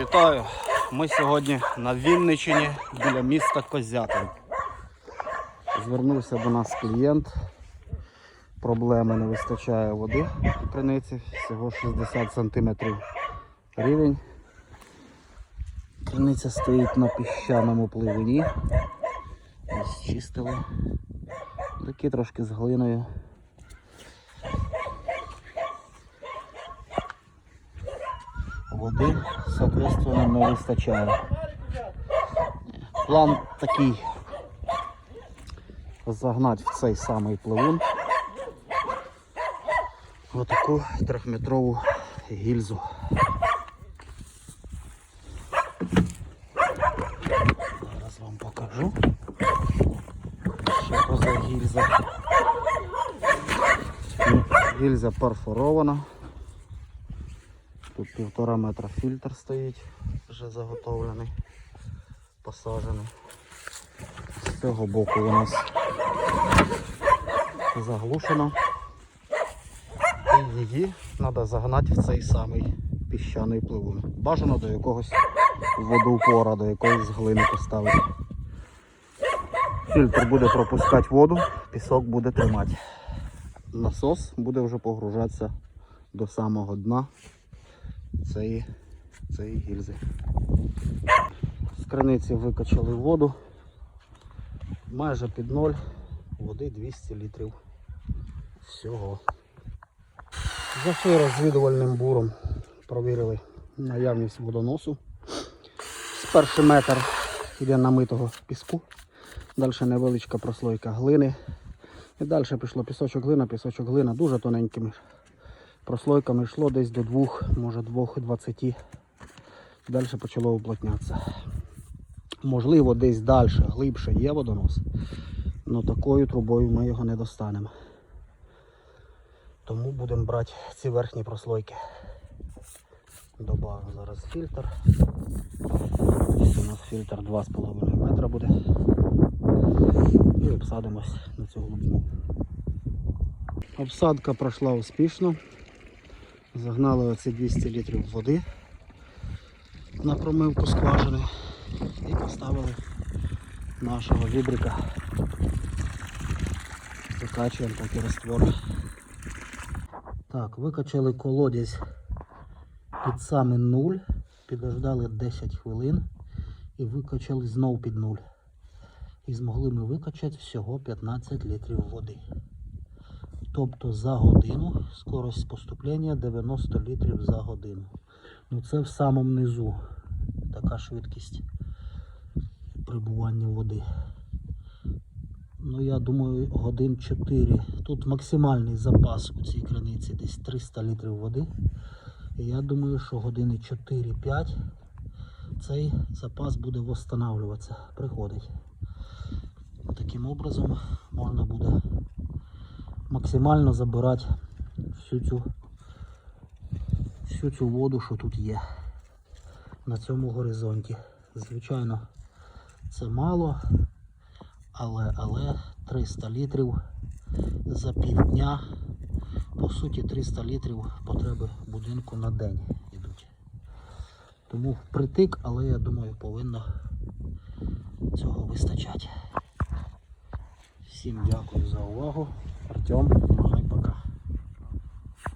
Вітаю! Ми сьогодні на Вінниччині біля міста Козятин. Звернувся до нас клієнт. Проблеми не вистачає води в криниці, всього 60 см рівень. Криниця стоїть на піщаному пливуні. Ось чистили. Такі трошки з глиною. Води, соответственно, не вистачає. План такий загнати в цей самий пливун отаку трьохметрову гільзу. Зараз вам покажу. Що це за гільза. Гільза перфорована. Тут півтора метра фільтр стоїть, вже заготовлений, посаджений. З цього боку у нас заглушено. І її треба загнати в цей самий піщаний пливун. Бажано до якогось водоупора, до якоїсь глини поставити. Фільтр буде пропускати воду, пісок буде тримати. Насос буде вже погружатися до самого дна цієї, цієї гільзи. З криниці викачали воду майже під ноль, води 200 літрів всього. Зайшли розвідувальним буром, провірили наявність водоносу. З перший метр йде намитого піску, далі невеличка прослойка глини. І далі пішло пісочок глина, пісочок глина, дуже тоненькими прослойками йшло десь до 2, може 2,20. Далі почало уплотнятися. Можливо, десь далі, глибше є водонос, але такою трубою ми його не достанемо. Тому будемо брати ці верхні прослойки. Добавимо зараз фільтр. Ось у нас фільтр 2,5 метра буде. І обсадимось на цю глибину. Обсадка пройшла успішно. Загнали оці 200 літрів води на промивку скважини і поставили нашого вібрика. Викачуємо поки раствор. Так, викачали колодязь під самий нуль, підождали 10 хвилин і викачали знов під нуль. І змогли ми викачати всього 15 літрів води. Тобто за годину скорость поступлення 90 літрів за годину. Ну це в самому низу така швидкість прибування води. Ну я думаю годин 4. Тут максимальний запас у цій криниці десь 300 літрів води. І я думаю, що години 4-5 цей запас буде восстанавливатися, приходить. Таким образом можна буде максимально забирати всю цю, всю цю воду, що тут є на цьому горизонті. Звичайно, це мало, але, але 300 літрів за півдня, по суті 300 літрів потреби будинку на день йдуть. Тому впритик, але я думаю повинно цього вистачати. Всім дякую за увагу. Артем.